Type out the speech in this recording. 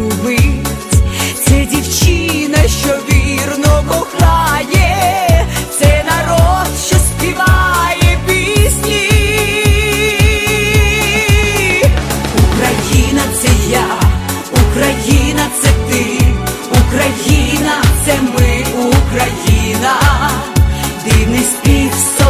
Україна, це ми Україна, дивний спів.